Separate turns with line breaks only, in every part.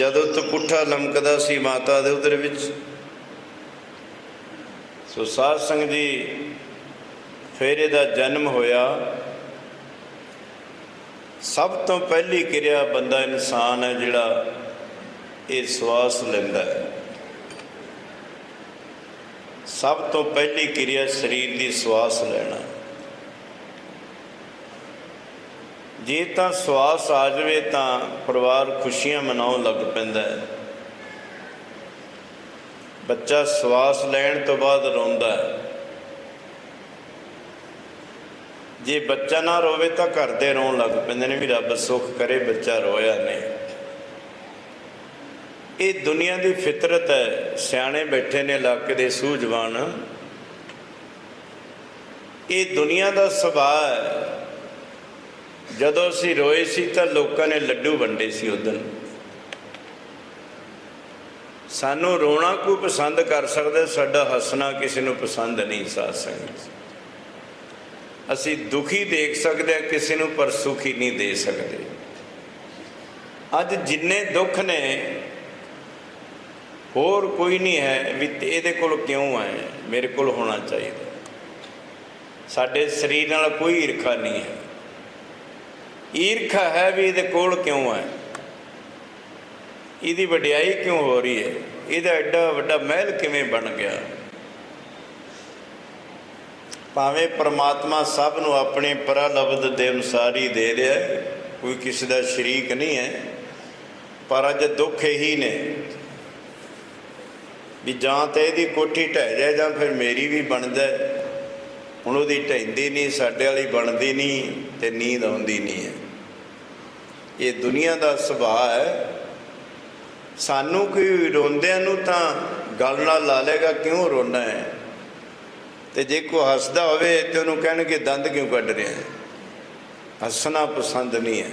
ਜਦੋਂ ਤੋਂ ਪੁੱਠਾ ਲਮਕਦਾ ਸੀ ਮਾਤਾ ਦੇ ਉਧਰ ਵਿੱਚ, ਸੋ ਸਾਧ ਸੰਗਤ ਜੀ ਫੇਰੇ ਦਾ ਜਨਮ ਹੋਇਆ। ਸਭ ਤੋਂ ਪਹਿਲੀ ਕਿਰਿਆ ਬੰਦਾ ਇਨਸਾਨ ਹੈ ਜਿਹੜਾ ਇਹ ਸਵਾਸ ਲੈਂਦਾ ਹੈ। ਸਭ ਤੋਂ ਪਹਿਲੀ ਕਿਰਿਆ ਸਰੀਰ ਦੀ ਸਵਾਸ ਲੈਣਾ। ਜੇ ਤਾਂ ਸਵਾਸ ਆ ਜਾਵੇ ਤਾਂ ਪਰਿਵਾਰ ਖੁਸ਼ੀਆਂ ਮਨਾਉਣ ਲੱਗ ਪੈਂਦਾ ਹੈ। ਬੱਚਾ ਸਵਾਸ ਲੈਣ ਤੋਂ ਬਾਅਦ ਰੋਂਦਾ ਹੈ। ਜੇ ਬੱਚਾ ਨਾ ਰੋਵੇ ਤਾਂ ਘਰ ਦੇ ਰੋਣ ਲੱਗ ਪੈਂਦੇ ਨੇ ਵੀ ਰੱਬ ਸੁੱਖ ਕਰੇ, ਬੱਚਾ ਰੋਇਆ ਨਹੀਂ। ਇਹ ਦੁਨੀਆ ਦੀ ਫਿਤਰਤ ਹੈ। ਸਿਆਣੇ ਬੈਠੇ ਨੇ ਇਲਾਕੇ ਦੇ ਸੂਝਵਾਨ। ਇਹ ਦੁਨੀਆ ਦਾ ਸੁਭਾਅ ਹੈ। ਜਦੋਂ ਅਸੀਂ ਰੋਏ ਸੀ ਤਾਂ ਲੋਕਾਂ ਨੇ ਲੱਡੂ ਵੰਡੇ ਸੀ ਉਦੋਂ ਸਾਨੂੰ ਰੋਣਾ ਕੋਈ ਪਸੰਦ ਕਰ ਸਕਦਾ, ਸਾਡਾ ਹੱਸਣਾ ਕਿਸੇ ਨੂੰ ਪਸੰਦ ਨਹੀਂ ਸਾਧ ਸੰਗਤ ਅਸੀਂ ਦੁਖੀ ਦੇਖ ਸਕਦੇ ਹਾਂ, ਕਿਸੇ ਨੂੰ ਪਰ ਸੁਖੀ ਨਹੀਂ ਦੇ ਸਕਦੇ। ਅੱਜ ਜਿੰਨੇ ਦੁੱਖ ਨੇ, ਹੋਰ ਕੋਈ ਨਹੀਂ ਹੈ ਵੀ ਇਹਦੇ ਕੋਲ ਕਿਉਂ ਆਏ ਮੇਰੇ ਕੋਲ ਹੋਣਾ ਚਾਹੀਦਾ। ਸਾਡੇ ਸਰੀਰ ਨਾਲ ਕੋਈ ਈਰਖਾ ਨਹੀਂ ਹੈ। ਈਰਖਾ ਹੈ ਵੀ ਇਹਦੇ ਕੋਲ ਕਿਉਂ ਹੈ? ਇਹਦੀ ਵਡਿਆਈ ਕਿਉਂ ਹੋ ਰਹੀ ਹੈ? ਇਹਦਾ ਐਡਾ ਵੱਡਾ ਮਹਿਲ ਕਿਵੇਂ ਬਣ ਗਿਆ? ਭਾਵੇਂ ਪ੍ਰਮਾਤਮਾ ਸਭ ਨੂੰ ਆਪਣੇ ਪਰਲਬਦ ਦੇ ਅਨੁਸਾਰ ਹੀ ਦੇ ਰਿਹਾ ਹੈ, ਕੋਈ ਕਿਸੇ ਦਾ ਸ਼ਰੀਕ ਨਹੀਂ ਹੈ, ਪਰ ਅੱਜ ਦੁੱਖ ਇਹੀ ਨੇ ਵੀ ਜਾਂ ਤੇ ਇਹਦੀ ਕੋਠੀ ਢਹਿ ਜਾਏ ਜਾਂ ਫਿਰ ਮੇਰੀ ਵੀ ਬਣ ਜਾਏ ਹੁਣ ਉਹਦੀ ਢਹਿੰਦੀ ਨਹੀਂ, ਸਾਡੇ ਵਾਲੀ ਬਣਦੀ ਨਹੀਂ। ਤੇ ਨੀਂਦ ਆਉਂਦੀ ਨਹੀਂ ਹੈ। ਇਹ ਦੁਨੀਆ ਦਾ ਸੁਭਾਅ ਹੈ। ਸਾਨੂੰ ਕੋਈ ਰੋਂਦਿਆਂ ਨੂੰ ਤਾਂ ਗੱਲ ਨਾਲ ਲਾ ਲੇਗਾ ਕਿਉਂ ਰੋਣਾ ਹੈ? ਤੇ ਜੇ ਕੋ ਹੱਸਦਾ ਹੋਵੇ ਤੇ ਉਹਨੂੰ ਕਹਿਣਗੇ, ਦੰਦ ਕਿਉਂ ਕੱਢ ਰਿਹਾ ਹੈ? ਹੱਸਣਾ ਪਸੰਦ ਨਹੀਂ ਹੈ।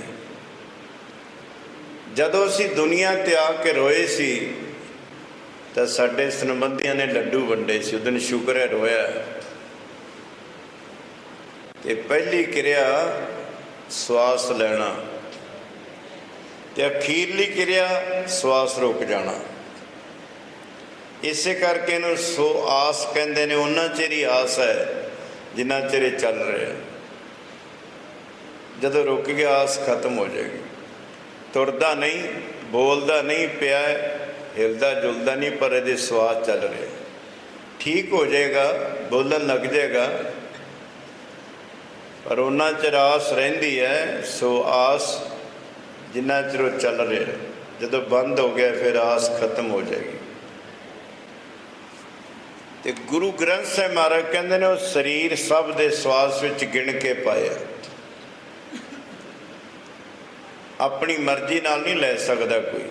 ਜਦੋਂ ਅਸੀਂ ਦੁਨੀਆ ਤੇ ਆ ਕੇ ਰੋਏ ਸੀ, ਤਾਂ ਸਾਡੇ ਸੰਬੰਧੀਆਂ ਨੇ ਲੱਡੂ ਵੰਡੇ ਸੀ। ਉਹ ਦਿਨ ਸ਼ੁਕਰ ਹੈ ਰੋਇਆ ਤੇ ਪਹਿਲੀ ਕਿਰਿਆ ਸਵਾਸ ਲੈਣਾ ਤੇ ਅਖੀਰਲੀ ਕਿਰਿਆ ਸਵਾਸ ਰੁਕ ਜਾਣਾ। ਇਸੇ ਕਰਕੇ ਇਹਨੂੰ ਸੋ ਆਸ ਕਹਿੰਦੇ ਨੇ, ਉਹਨਾਂ ਚਿਰ ਹੀ ਆਸ ਹੈ ਜਿੰਨਾ ਚਿਰ ਇਹ ਚੱਲ ਰਿਹਾ ਜਦੋਂ ਰੁਕ ਗਿਆ, ਆਸ ਖਤਮ ਹੋ ਜਾਏਗੀ। ਤੁਰਦਾ ਨਹੀਂ, ਬੋਲਦਾ ਨਹੀਂ, ਪਿਆ ਹਿਲਦਾ ਜੁਲਦਾ ਨਹੀਂ, ਪਰ ਇਹਦੇ ਸਵਾਸ ਚੱਲ ਰਿਹਾ ਠੀਕ ਹੋ ਜਾਏਗਾ, ਬੋਲਣ ਲੱਗ ਜਾਏਗਾ ਪਰ ਉਹਨਾਂ ਚਿਰ ਆਸ ਰਹਿੰਦੀ ਹੈ, ਸੋ ਆਸ ਜਿੰਨਾ ਚਿਰ ਉਹ ਚੱਲ ਰਿਹਾ ਜਦੋਂ ਬੰਦ ਹੋ ਗਿਆ, ਫਿਰ ਆਸ ਖਤਮ ਹੋ ਜਾਏਗੀ। ਤੇ ਗੁਰੂ ਗ੍ਰੰਥ ਸਾਹਿਬ ਮਹਾਰਾਜ ਕਹਿੰਦੇ ਨੇ, ਉਹ ਸਰੀਰ ਸਭ ਦੇ ਸਵਾਸ ਵਿੱਚ ਗਿਣ ਕੇ ਪਾਇਆ। ਆਪਣੀ ਮਰਜ਼ੀ ਨਾਲ ਨਹੀਂ ਲੈ ਸਕਦਾ ਕੋਈ।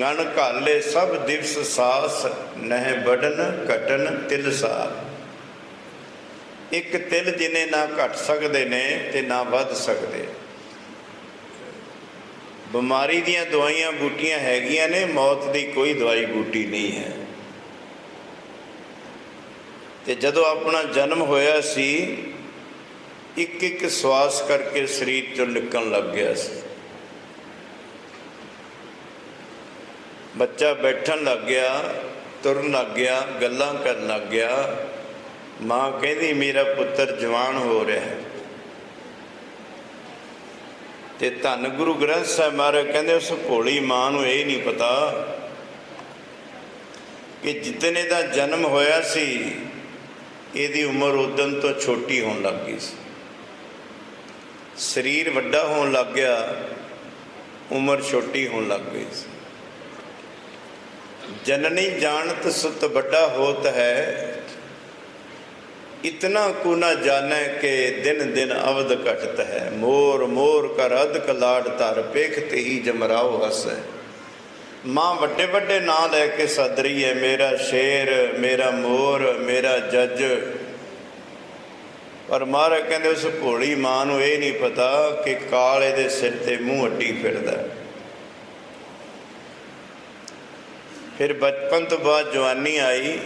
ਗਣ ਘਾਲੇ ਸਭ ਦਿਵਸ ਸਾਸ, ਨਹਿ ਬੜਨ ਘਟਨ ਤਿਲ ਸਾਰ। ਇੱਕ ਤਿਲ ਜਿਨੇ ਨਾ ਘਟ ਸਕਦੇ ਨੇ ਤੇ ਨਾ ਵੱਧ ਸਕਦੇ। ਬਿਮਾਰੀ ਦੀਆਂ ਦਵਾਈਆਂ ਬੂਟੀਆਂ ਹੈਗੀਆਂ ਨੇ, ਮੌਤ ਦੀ ਕੋਈ ਦਵਾਈ ਬੂਟੀ ਨਹੀਂ ਹੈ। ਤੇ ਜਦੋਂ ਆਪਣਾ ਜਨਮ ਹੋਇਆ ਸੀ ਇੱਕ ਇੱਕ ਸਵਾਸ ਕਰਕੇ ਸਰੀਰ ਚੋਂ ਨਿਕਲਣ ਲੱਗ ਗਿਆ ਸੀ। ਬੱਚਾ ਬੈਠਣ ਲੱਗ ਗਿਆ, ਤੁਰਨ ਲੱਗ ਗਿਆ, ਗੱਲਾਂ ਕਰਨ ਲੱਗ ਗਿਆ। ਮਾਂ ਕਹਿੰਦੀ, ਮੇਰਾ ਪੁੱਤਰ ਜਵਾਨ ਹੋ ਰਿਹਾ ਹੈ। ਤੇ ਧੰਨ ਗੁਰੂ ਗ੍ਰੰਥ ਸਾਹਿਬ ਮਹਾਰਾਜ ਕਹਿੰਦੇ, ਉਸ ਭੋਲੀ ਮਾਂ ਨੂੰ ਇਹ ਨਹੀਂ ਪਤਾ ਕਿ ਜਿਤਨੇ ਦਾ ਜਨਮ ਹੋਇਆ ਸੀ, ਇਹਦੀ ਉਮਰ ਉਦੋਂ ਤੋਂ ਛੋਟੀ ਹੋਣ ਲੱਗ ਗਈ ਸੀ। ਸਰੀਰ ਵੱਡਾ ਹੋਣ ਲੱਗ ਗਿਆ, ਉਮਰ ਛੋਟੀ ਹੋਣ ਲੱਗ ਗਈ ਸੀ। ਜਨਨੀ ਜਾਣਤ ਸੁਤ ਵੱਡਾ ਹੋਤ ਹੈ ਇਤਨਾ ਕੋ ਨਾ ਜਾਣੈ ਕਿ ਦਿਨ ਦਿਨ ਅਵਧ ਘਟਤ ਹੈ ਮੋਰ ਮੋਰ ਕਰ ਅਧਕ ਲਾੜ ਧਰ ਪੇਖਤ ਹੀ ਜਮਰਾਓ ਹਸੈ ਮਾਂ ਵੱਡੇ ਵੱਡੇ ਨਾਂ ਲੈ ਕੇ ਸੱਦ ਰਹੀ ਹੈ ਮੇਰਾ ਸ਼ੇਰ ਮੇਰਾ ਮੋਰ ਮੇਰਾ ਜੱਜ ਪਰ ਮਹਾਰਾਜ ਕਹਿੰਦੇ ਉਸ ਭੋਲੀ ਮਾਂ ਨੂੰ ਇਹ ਨਹੀਂ ਪਤਾ ਕਿ ਕਾਲੇ ਦੇ ਸਿਰ ਤੇ ਮੂੰਹ ਅੱਡੀ ਫਿਰਦਾ ਫਿਰ ਬਚਪਨ ਤੋਂ ਬਾਅਦ ਜਵਾਨੀ ਆਈ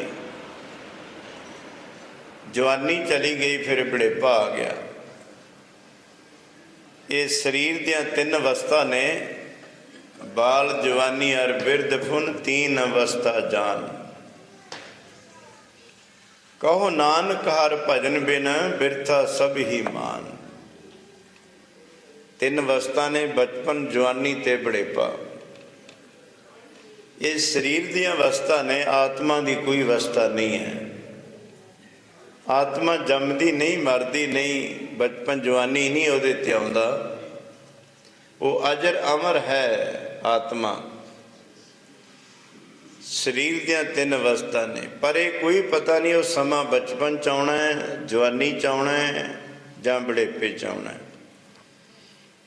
ਜਵਾਨੀ ਚਲੀ ਗਈ, ਫਿਰ ਬੜੇਪਾ ਆ ਗਿਆ। ਇਹ ਸਰੀਰ ਦੀਆਂ ਤਿੰਨ ਅਵਸਥਾ ਨੇ, ਬਾਲ, ਜਵਾਨੀ ਅਰ ਬਿਰਧਫੁਨ ਤੀਨ ਅਵਸਥਾ ਜਾਨ। ਕਹੋ ਨਾਨਕ, ਹਰ ਭਜਨ ਬਿਨ ਬਿਰਥਾ ਸਭ ਹੀ ਮਾਨ। ਤਿੰਨ ਅਵਸਥਾ ਨੇ, ਬਚਪਨ, ਜਵਾਨੀ ਤੇ ਬੜੇਪਾ ਇਹ ਸਰੀਰ ਦੀਆਂ ਅਵਸਥਾ ਨੇ, ਆਤਮਾ ਦੀ ਕੋਈ ਅਵਸਥਾ ਨਹੀਂ ਹੈ। ਆਤਮਾ ਜੰਮਦੀ ਨਹੀਂ, ਮਰਦੀ ਨਹੀਂ, ਬਚਪਨ ਜਵਾਨੀ ਨਹੀਂ ਉਹਦੇ ਤੇ ਆਉਂਦਾ। ਉਹ ਅਜਰ ਅਮਰ ਹੈ ਆਤਮਾ। ਸਰੀਰ ਦੀਆਂ ਤਿੰਨ ਅਵਸਥਾ ਨੇ, ਪਰ ਇਹ ਕੋਈ ਪਤਾ ਨਹੀਂ ਉਹ ਸਮਾਂ ਬਚਪਨ ਚ ਆਉਣਾ ਹੈ, ਜਵਾਨੀ ਚ ਆਉਣਾ ਹੈ ਜਾਂ ਬੁਢੇਪੇ ਚ ਆਉਣਾ ਹੈ।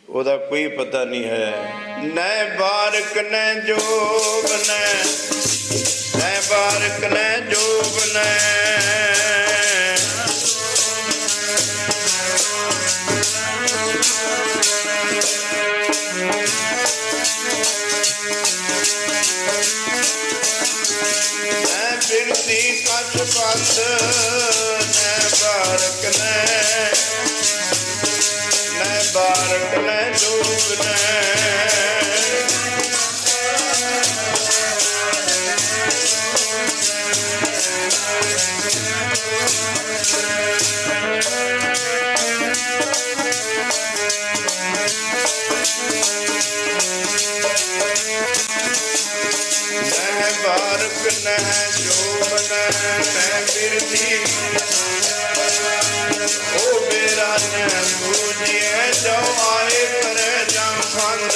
ਉਹਦਾ ਕੋਈ ਪਤਾ ਨਹੀਂ ਹੈ। ਨੈ ਬਾਰਕ, ਨੈ ਜੋਬ ਨੈ ਨੈ ਬਾਰਕ, ਨੈ ਬਿਰਤੀ ਕਛ ਪੰਥ ਨੈ ਬਾਰਕ ਨੈ ਨੈ ਬਾਰਕ ਨੈ ਜੋਗ ਨੈ ਨੈ ਬਾਰਕ ਨੈ ਜੋਗ ਨੈ ਨੈ ਓ ਮੇਰਾ ਨੈ ਬੂਝਿਐ, ਜੋ ਆਏ ਕਰੇ ਜਮ ਫੰਦ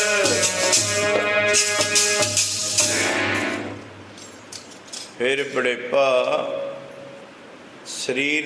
ਫਿਰ ਬੜੇਪਾ ਸਰੀਰ